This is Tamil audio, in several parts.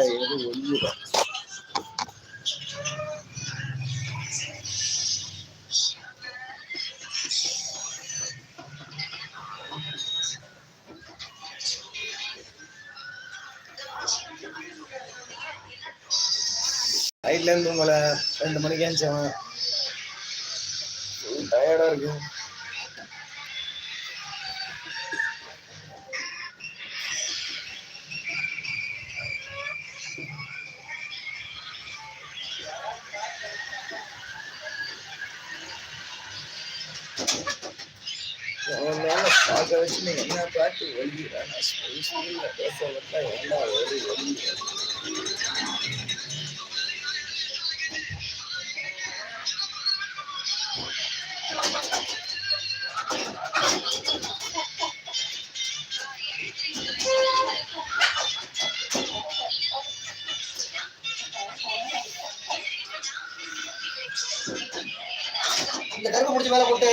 ஒளியுதான் நைட்ல இருந்து உங்களை ரெண்டு மணிக்கு ஏஞ்சவன். டயர்டா இருக்கு. அவன் பார்க்க வச்சு நீங்க என்ன பார்த்து ஒழுகிறான் பேச விட்டா என்ன ஒரு இந்த கருப்பு முடிச்சு மேல போட்டு.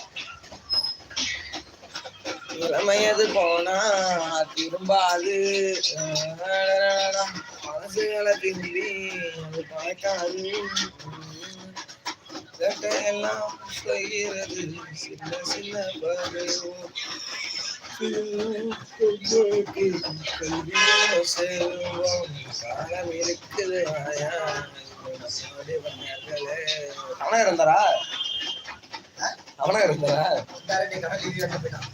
இளமையது போனா திரும்பாது. மனசுகளை திரும்பி அது பார்க்காது. எல்லாம் செய்கிறது சின்ன சின்ன செல்வம் காலம் இருக்குது ஆயா இருந்தாரா? அவனா இருந்தாரா இந்தாரடி, போயிட்டான்.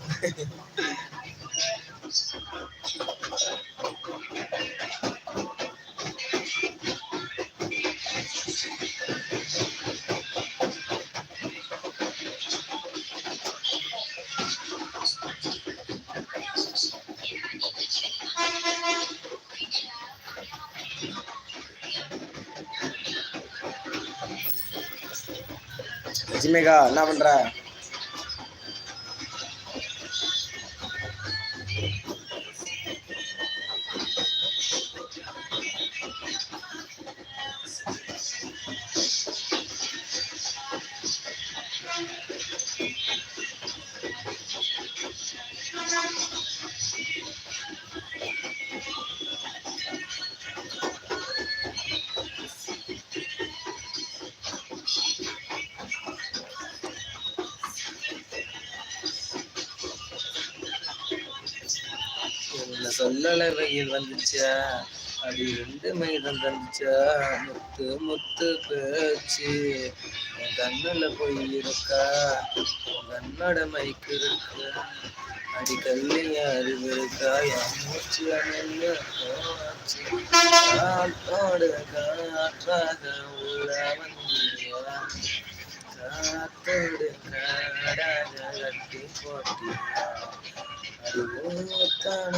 லட்சுமிகா என்ன பண்ற? என்ன வெயில் வந்துச்சா? அடி ரெண்டு மைதம் தந்துச்சா முத்து முத்து பேச்சு. என் கண்ணில் போய் இருக்கா? உன் கண்ணோட மைக்கு இருக்கா? அடி கல்லையா அறிவு இருக்கா? என் மூச்சு அணில் போச்சு. காத்தோடு காற்றாக உள்ள வந்தியா காத்தோடு காடாக கட்டி போட்டியா அது ஊத்தான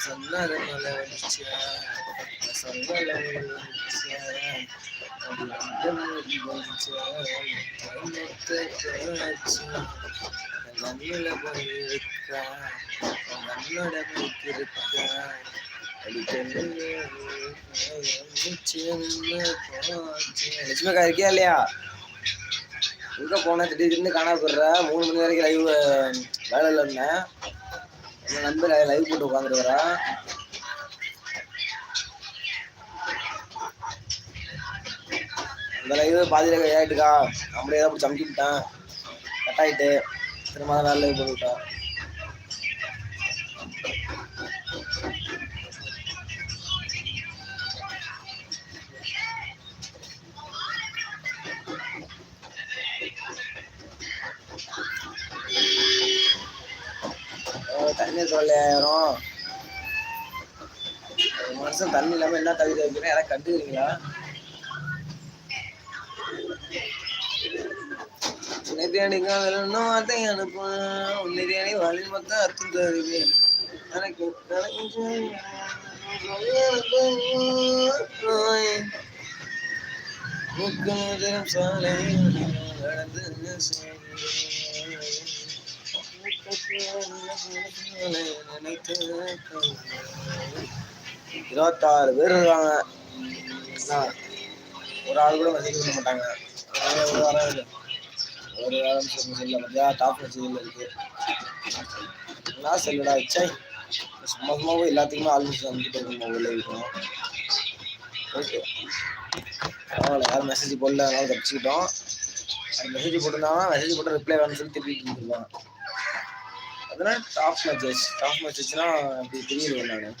சொன்னது மலை வந்துச்சா சொன்னல வந்துச்சா போய் இருக்கா கண்ணோட போய்க்கு இருக்கா லட்சுமிக்கா இருக்கியா இல்லையா? எங்க போனேன் திடீர்னு காணாம போடுற மூணு மணி வரைக்கும் லைவ் வேலையில் இருந்தேன் என் நண்பர் லைவ் போட்டு உட்காந்துருக்கிறா இந்த லைவ் பாதியில ஆயிட்டுக்கா நம்மளே தான் பிடிச்சி அமுக்கி விட்டேன் கட் ஆயிட்டு. திரும்ப தான் வேலை லைவ் போட்டு தொள்ளாயிரம் ஒரு மனுஷன் தண்ணி இல்லாமல் என்ன தகுதி வைக்கிறேன் யாராவது கண்டுக்கிறீங்களா? தேடி காதல் இன்னும் வார்த்தை அனுப்பும் உன்னை தேடி வழி மொத்தம் அர்த்தம் தருவேன். எனக்கு முக்கமுதரம் சாலை நடந்து இருபத்தாறு பேர் இருக்காங்க. ஒரு ஆள் கூட மெசேஜ் பண்ண மாட்டாங்க. ஒரு வாரம் இல்லை. ஒரு வாரம் செல்ல மதியா டாப் மெசேஜில் இருக்கு. நல்லா செல்லுடா சை சும்மா சும்மா எல்லாத்துக்குமே ஆல்மோஸ்ட் வந்துட்டு இருக்கும் மொபைலில் இருக்கும் ஓகே. பரவாயில்ல யாரும் மெசேஜ் போடல. அதனால தப்பிச்சுக்கிட்டோம். அது மெசேஜ் போட்டிருந்தாங்கன்னா மெசேஜ் போட்டு ரிப்ளை வேணும்னு சொல்லி திருப்பி கொடுத்துருவாங்க அதெல்லாம் டாப் மெசேஜ் டாப் மெசேஜ்னா அப்படி தெரியல நான்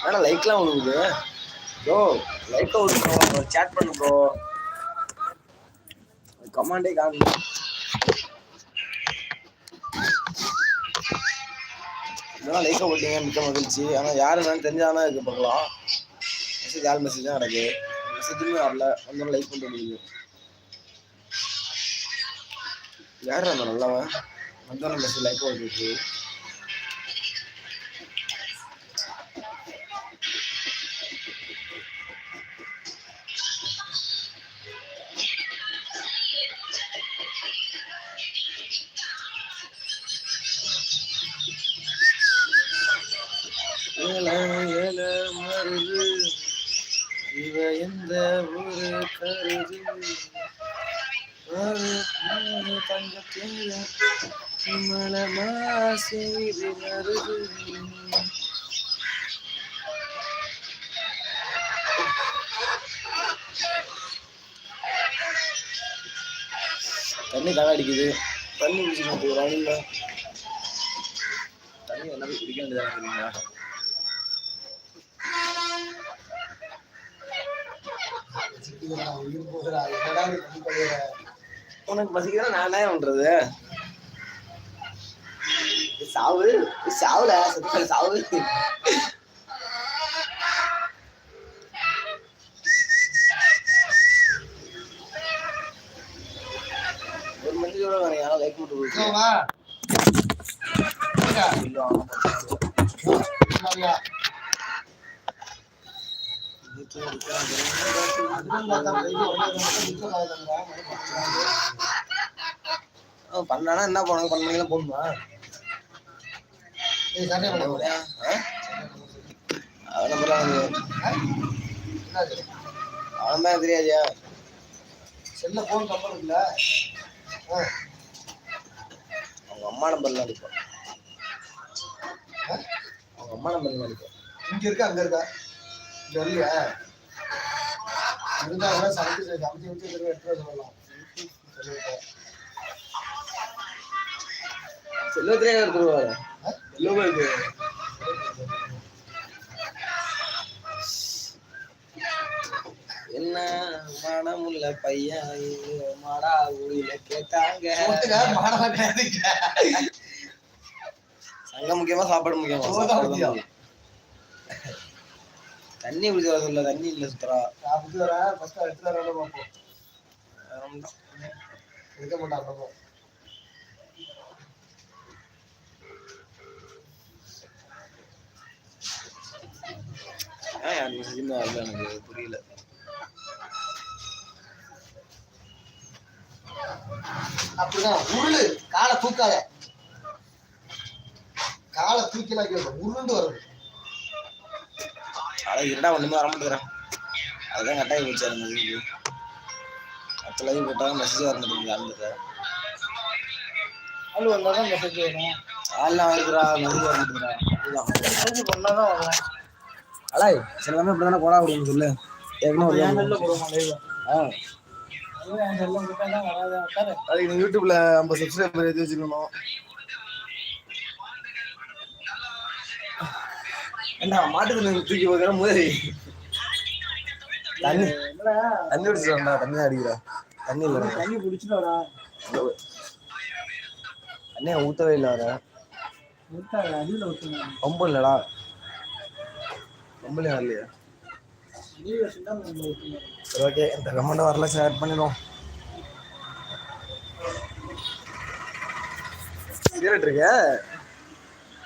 ஆனா லைக்லாம் விழுகுது ப்ரோ லைக் ப்ரோ சேட் பண்ணு ப்ரோ கமாண்டே காமி இதெல்லாம் லைக்கை போட்டீங்க மிக்க மகிழ்ச்சி. ஆனால் யார் வேணாலும் தெரிஞ்சாலும் இருக்கு பார்க்கலாம். மெசேஜ் யார் மெசேஜ் தான் கிடக்கு மெசேஜுமே வரல. வந்தாலும் லைக் பண்ண முடியுது யார் அந்த நல்லவன்? வந்தாலும் மெசேஜ் லைக் ஓட்டிருக்கு மருது இவ எந்த ஊரு கருது? தங்கத்தேரு மல மாசேரி தண்ணி தலை அடிக்குது. தண்ணி குடிச்சுட்டு ஒரு அணில தண்ணி எல்லாமே குடிக்க வேண்டியதாக? உனக்கு பசிக்கிறா நான் என்ன பண்றது? சாவு சாவுல சாவு ஒரு மணிக்கு கூட வேணும் யாரும் லைக் போட்டு இதோ கொடுத்து வா. இங்க. இந்தாயா. அதுவும் பார்த்தா இது ஒரே ஒரு நிமிஷம் நிக்க ஆகுதுங்கடா. பண்ணானா என்ன பண்ணுவாங்க பண்ண மணிக்கெல்லாம் போகணுமா? அவன் தெரியாதியா செல்ல போன் நம்பர் இல்ல. அவங்க அம்மா நம்பர்லாம் அடிப்பான் ஆ? அவங்க அம்மா நம்பர்லாம் அடிப்பான் இங்க இருக்கா அங்க இருக்கா இங்க இல்லையா இருந்தா கூட சமைச்சு சமைச்சு வச்சு திரும்ப எடுத்து சொல்லலாம். செல்வத்திலே ஆ? செல்வம் என்ன மனமுள்ள பையன்? மாடா ஊழில கேட்டாங்க. சங்கம் முக்கியமா சாப்பாடு முக்கியமா. தண்ணி வர சொல்ல தண்ணி இல்ல சுத்தரா. எடுக்க மாட்டான் யார் மெசேஜுமே வரல எனக்கு? புரியல. அப்படிதான். உருளு. காலை தூக்காத. காலை தூக்கிலாம் கேட்கும் உருண்டு வருது. அதான் இருடா ஒண்ணுமே வர மாட்டேங்கிறேன். அதுதான் கட்டாயி போச்சு அந்த அடுத்த லைவ் போட்டாலும் மெசேஜ் வர மாட்டேங்குது அந்த ஆள் வந்தால் தான் மெசேஜ் வரும். ஆள்லாம் வருதுடா மெசேஜ் வர அதுதான். மெசேஜ் பண்ணால் தான் வரலாம் அலாய் சில எல்லாமே இப்படி தானே போடா அப்படின்னு சொல்லு. ஏற்கனவே ஒரு ஆ. அதுக்கு யூடியூப்ல ஐம்பது சப்ஸ்கிரைபர் ஏற்றி வச்சுக்கணும் என்ன மாட்டு தண்ணி தூக்கி போகிற முதலி தண்ணி தண்ணி குடிச்சிடா தண்ணி தான் அடிக்கிறா. தண்ணி இல்லை தண்ணி குடிச்சுடா தண்ணியை ஊற்றவே இல்லை வர ரொம்ப இல்லடா. ரொம்ப இல்லையா அடியில் ஓகே இந்த கமெண்ட் வரல ஷேர் பண்ணிடுவோம். சிகரெட் இருக்க?